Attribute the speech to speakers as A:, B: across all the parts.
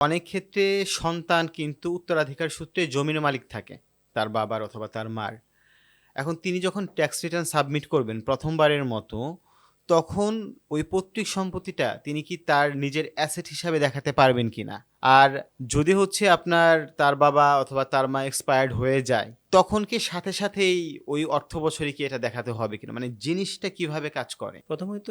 A: অনেক ক্ষেত্রে সন্তান কিন্তু উত্তরাধিকার সূত্রে জমির মালিক থাকে, তার বাবার অথবা তার মার। এখন তিনি যখন ট্যাক্স রিটার্ন সাবমিট করবেন প্রথমবারের মতো, তখন ওই পৈতৃক সম্পত্তিটা তিনি কি তার নিজের অ্যাসেট হিসাবে দেখাতে পারবেন কিনা? আর যদি হচ্ছে আপনার তার বাবা অথবা তার মা এক্সপায়ার্ড হয়ে যায়, তখন কি সাথে সাথেই ওই অর্থ বছরে কি এটা দেখাতে হবে কিনা? মানে জিনিসটা কীভাবে কাজ করে?
B: প্রথমত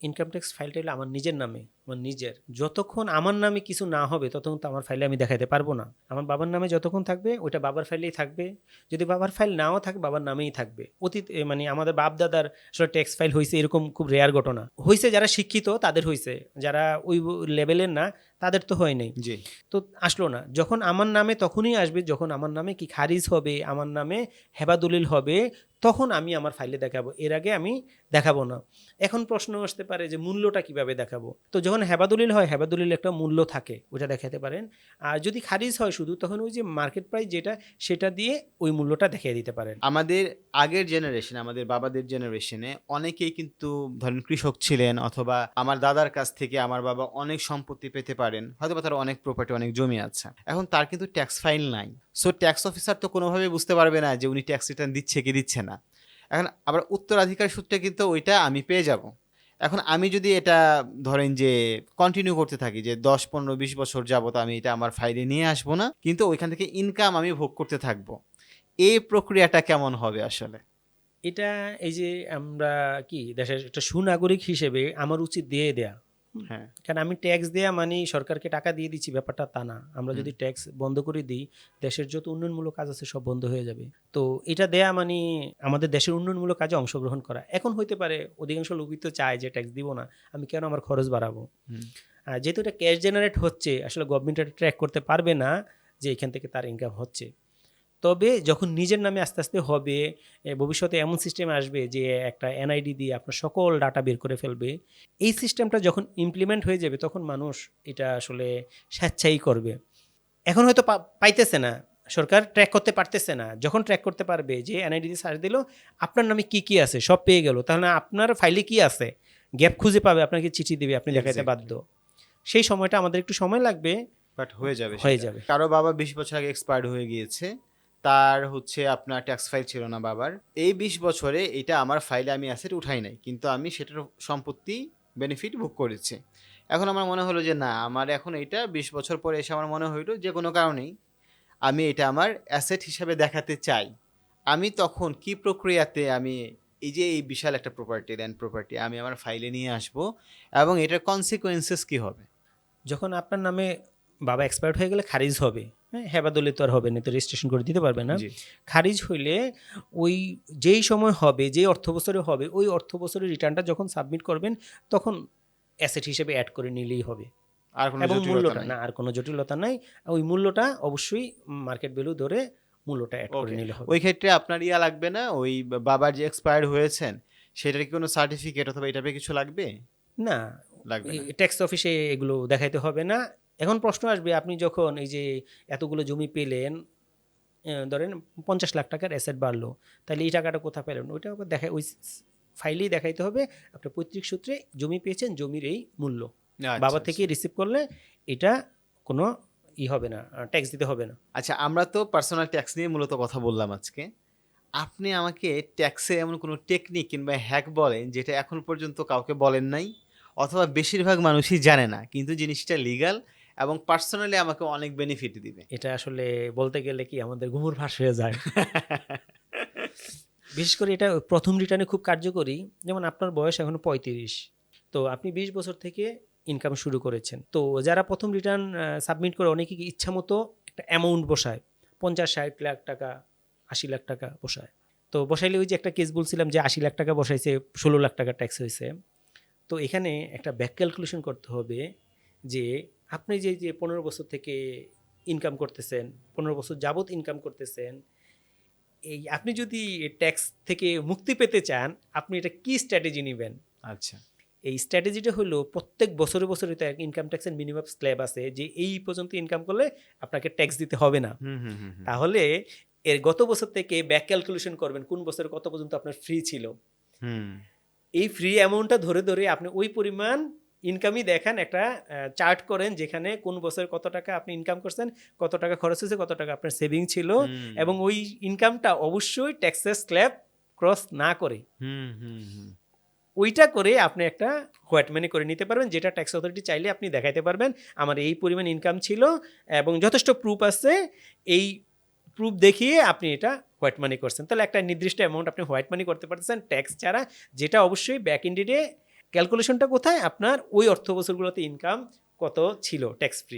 B: ইনকাম ট্যাক্স ফাইলটা হলো আমার নিজের নামে। আমার নিজের। যতক্ষণ আমার নামে কিছু না হবে ততক্ষণ তো আমার ফাইলে আমি দেখাতে পারব না। আমার বাবার নামে যতক্ষণ থাকবে ওইটা বাবার ফাইলেই থাকবে। যদি বাবার ফাইল নাও থাকে বাবার নামেই থাকবে। অতীত মানে আমাদের বাপ দাদার আসলে ট্যাক্স ফাইল হয়েছে এরকম খুব রেয়ার ঘটনা। হয়েছে যারা শিক্ষিত তাদের হয়েছে যারা ওই লেভেলের না তাদের তো হয় নাই।
A: জি।
B: তো আসলো না। যখন আমার নামে তখনই আসবে যখন আমার নামে কি খারিজ হবে আমার নামে হেবাদলিল হবে তখন আমি আমার ফাইলে দেখাবো। এর আগে আমি দেখাবো না। এখন প্রশ্ন আসতে পারে যে মূল্যটা কীভাবে দেখাবো? তো যখন হেবাদলিল হয়, হেবাদলিল একটা মূল্য থাকে, ওটা দেখাতে পারেন। আর যদি খারিজ হয় শুধু, তখন ওই যে মার্কেট প্রাইস যেটা, সেটা দিয়ে ওই মূল্যটা দেখিয়ে দিতে পারেন।
A: আমাদের আগের জেনারেশন আমাদের বাবাদের জেনারেশনে অনেকেই কিন্তু ধরেন কৃষক ছিলেন অথবা আমার দাদার কাছ থেকে আমার বাবা অনেক সম্পত্তি পেতে পারেন হয়তো তার অনেক প্রপার্টি অনেক জমি আছে। এখন তার কিন্তু ট্যাক্স ফাইল নাই। সো ট্যাক্স অফিসার তো কোনোভাবে বুঝতে পারবে না যে উনি ট্যাক্স রিটার্ন দিচ্ছে কি দিচ্ছে না। এখন আবার উত্তরাধিকার সূত্রে কিন্তু ওইটা আমি পেয়ে যাব। এখন আমি যদি এটা ধরেন যে কন্টিনিউ করতে থাকি যে দশ, পনেরো, বিশ বছর যাবত আমি এটা আমার ফাইলে নিয়ে আসব না, কিন্তু ওইখান থেকে ইনকাম আমি ভোগ করতে থাকব, এই প্রক্রিয়াটা কেমন হবে আসলে?
B: এটা এই যে আমরা কি দেশের একটা সুনাগরিক হিসেবে আমার উচিত দিয়ে দেয়া।
A: হ্যাঁ।
B: কারণ আমি ট্যাক্স দেয়া মানে সরকারকে টাকা দিয়ে দিচ্ছি ব্যাপারটা তা না। আমরা যদি ট্যাক্স বন্ধ করে দিই দেশের যত উন্নয়নমূলক কাজ আছে সব বন্ধ হয়ে যাবে। তো এটা দেয়া মানে আমাদের দেশের উন্নয়নমূলক কাজে অংশগ্রহণ করা। এখন হইতে পারে অধিকাংশ লোকই তো চায় যে ট্যাক্স দিব না আমি কেন আমার খরচ বাড়াবো? আর যেহেতু এটা ক্যাশ জেনারেট হচ্ছে আসলে গভর্নমেন্ট এটা ট্র্যাক করতে পারবে না যে এখান থেকে তার ইনকাম হচ্ছে। তবে যখন নিজের নামে আস্তে আস্তে হবে ভবিষ্যতে এমন সিস্টেম আসবে যে একটা এনআইডি দিয়ে আপনার সকল ডাটা বের করে ফেলবে এই সিস্টেমটা যখন ইমপ্লিমেন্ট হয়ে যাবে তখন মানুষ এটা আসলে স্বেচ্ছাই করবে। এখন হয়তো পাইতেছে না সরকার ট্র্যাক করতে পারতেছে না যখন ট্র্যাক করতে পারবে যে এনআইডি দিয়ে সার্চ দিল আপনার নামে কি কি আছে সব পেয়ে গেল তাহলে আপনার ফাইলে কি আছে? গ্যাপ খুঁজে পাবে আপনাকে চিঠি দেবে আপনি দেখাইতে
A: Exactly.
B: বাধ্য। সেই সময়টা আমাদের একটু সময় লাগবে
A: বাট হয়ে যাবে
B: হয়ে যাবে।
A: কারও বাবা বিশ বছর আগে এক্সপায়ার্ড হয়ে গিয়েছে তার হচ্ছে আপনার ট্যাক্স ফাইল ছিল না বাবার। এই বিশ বছরে এটা আমার ফাইলে আমি অ্যাসেট উঠাই নাই, কিন্তু আমি সেটার সম্পত্তি বেনিফিট ভোগ করেছি। এখন আমার মনে হলো যে, না, আমার এখন এটা বিশ বছর পরে এসে আমার মনে হইল যে কোনো কারণেই আমি এটা আমার অ্যাসেট হিসাবে দেখাতে চাই। আমি তখন কি প্রক্রিয়াতে আমি এই যে এই বিশাল একটা প্রপার্টি ল্যান্ড প্রপার্টি আমি আমার ফাইলে নিয়ে আসব এবং এটার কনসিকোয়েন্সেস কি হবে?
B: যখন আপনার নামে বাবা এক্সপায়ার্ড হয়ে গেলে খারিজ হবে। হ্যাঁ হেবাদলে তো আর হবে না তো রেজিস্ট্রেশন করে দিতে পারবে না। খারিজ হইলে ওই যেই সময় হবে যেই অর্থ বছরে হবে ওই অর্থ বছরের রিটার্নটা যখন সাবমিট করবেন তখন অ্যাসেট হিসেবে অ্যাড করে নিলেই হবে।
A: আর কোনো
B: মূল্যটা। না আর কোনো জটিলতা নাই। ওই মূল্যটা অবশ্যই মার্কেট ভ্যালু ধরে মূল্যটা অ্যাড করে নিলে হবে।
A: ওই ক্ষেত্রে আপনার ইয়া লাগবে না? ওই বাবার যে এক্সপায়ার্ড হয়েছেন সেটার কি কোনো সার্টিফিকেট অথবা এটা কিছু লাগবে?
B: না
A: লাগবে
B: ট্যাক্স অফিসে এগুলো দেখাইতে হবে না। এখন প্রশ্ন আসবে আপনি যখন এই যে এতগুলো জমি পেলেন ধরেন পঞ্চাশ লাখ টাকার অ্যাসেট বাড়লো তাহলে এই টাকাটা কোথা পেলেন? ওইটা দেখা ওই ফাইলেই দেখাইতে হবে আপনার পৈতৃক সূত্রে জমি পেয়েছেন জমির এই মূল্য।
A: আচ্ছা,
B: বাবা
A: আচ্ছা।
B: থেকে রিসিভ করলে এটা কোনো ই হবে না ট্যাক্স দিতে হবে না।
A: আচ্ছা আমরা তো পার্সোনাল ট্যাক্স নিয়ে মূলত কথা বললাম আজকে। আপনি আমাকে ট্যাক্সে এমন কোনো টেকনিক কিংবা হ্যাক বলেন যেটা এখন পর্যন্ত কাউকে বলেন নাই অথবা বেশিরভাগ মানুষই জানে না কিন্তু জিনিসটা লিগাল এবং পার্সোনালি আমাকে অনেক বেনিফিট দিবে।
B: এটা আসলে বলতে গেলে কি, আমাদের ঘুমুর ফাঁস হয়ে যায়। বিশেষ করে এটা প্রথম রিটার্নে খুব কার্যকরী। যেমন আপনার বয়স এখনও পঁয়ত্রিশ, তো আপনি বিশ বছর থেকে ইনকাম শুরু করেছেন। তো যারা প্রথম রিটার্ন সাবমিট করে অনেকে ইচ্ছা মতো একটা অ্যামাউন্ট বসায়? পঞ্চাশ, ষাট লাখ টাকা, আশি লাখ টাকা বসায়। তো বসাইলে ওই যে একটা কেস বলছিলাম যে আশি লাখ টাকা বসাইছে, ষোলো লাখ টাকা ট্যাক্স হয়েছে। তো এখানে একটা ব্যাক ক্যালকুলেশন করতে হবে যে আপনি যে যে পনেরো বছর থেকে ইনকাম করতেছেন পনেরো বছর যাবত ইনকাম করতেছেন এই আপনি যদি ট্যাক্স থেকে মুক্তি পেতে চান আপনি এটা কি স্ট্র্যাটেজি নেবেন?
A: আচ্ছা।
B: এই স্ট্র্যাটেজিটা হলো প্রত্যেক বছরে বছরে তো ইনকাম ট্যাক্সের মিনিমাম স্ল্যাব আছে যে এই পর্যন্ত ইনকাম করলে আপনাকে ট্যাক্স দিতে হবে না। তাহলে এর গত বছর থেকে ব্যাক ক্যালকুলেশন করবেন কোন বছরে কত পর্যন্ত আপনার ফ্রি ছিল।
A: হুম।
B: এই ফ্রি অ্যামাউন্টটা ধরে ধরে আপনি ওই পরিমাণ ইনকামই দেখান একটা চার্ট করেন যেখানে কোন বছরে কত টাকা আপনি ইনকাম করছেন কত টাকা খরচ হয়েছে কত টাকা আপনার সেভিং ছিল এবং ওই ইনকামটা অবশ্যই ট্যাক্সেস স্ল্যাব ক্রস না করে।
A: হুম হুম হুম।
B: ওইটা করে আপনি একটা হোয়াইট মানি করে নিতে পারবেন যেটা ট্যাক্স অথরিটি চাইলে আপনি দেখাইতে পারবেন। আমার এই পরিমাণ ইনকাম ছিল এবং যথেষ্ট প্রুফ আছে এই প্রুফ দেখিয়ে আপনি এটা হোয়াইট মানি করছেন। তাহলে একটা নির্দিষ্ট অ্যামাউন্ট আপনি হোয়াইট মানি করতে পারতেছেন ট্যাক্স ছাড়া যেটা অবশ্যই ব্যাক ইন্ডিডে ক্যালকুলেশনটা কোথায়? আপনার ওই অর্থ বছরগুলোতে ইনকাম কত ছিল ট্যাক্স ফ্রি